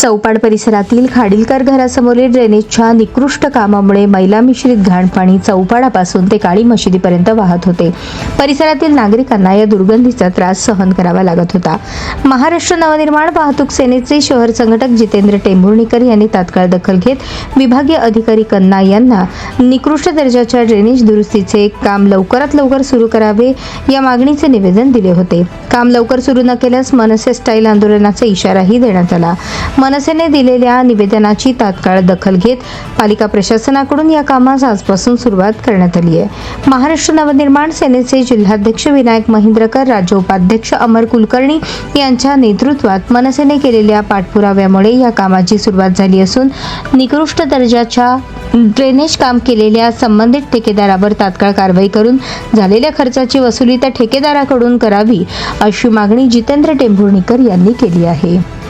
चौपाड परिसरातील खाडीलकर घरासमोरील ड्रेनेजच्या निकृष्ट कामामुळे मैला मिश्रित घाण पाणी चौपाडापासून ते काळी मशिदीपर्यंत वाहत होते. परिसरातील नागरिकांना या दुर्गंधीचा त्रास सहन करावा लागत होता. महाराष्ट्र नवनिर्माण वाहतूक सेनेचे शहर संघटक जितेंद्र टेंभुर्णीकर यांनी तात्काळ दखल घेत विभागीय अधिकारी कन्ना यांना निकृष्ट दर्जाच्या ड्रेनेज दुरुस्तीचे काम लवकरात लवकर सुरू करावे या मागणीचे निवेदन दिले होते. काम लवकर सुरू न केल्यास मनसे स्टाईल आंदोलनाचा इशाराही देण्यात आला. मनसेने दिलेल्या निवेदनाची तात्काळ दखल घेत पालिका प्रशासनाकडून या कामास आजपासून सुरुवात करण्यात आली आहे. महाराष्ट्र नवनिर्माण सेनेचे जिल्हाध्यक्ष विनायक महिंद्रकर राज्य उपाध्यक्ष अमर कुलकर्णी यांच्या नेतृत्वात मनसेने केलेल्या पाठपुराव्यामुळे या कामाची सुरुवात झाली असून निकृष्ट दर्जाच्या ड्रेनेज काम केलेल्या संबंधित ठेकेदारावर तात्काळ कारवाई करून झालेल्या खर्चाची वसुली त्या ठेकेदाराकडून करावी अशी मागणी जितेंद्र टेंभुर्णीकर यांनी केली आहे.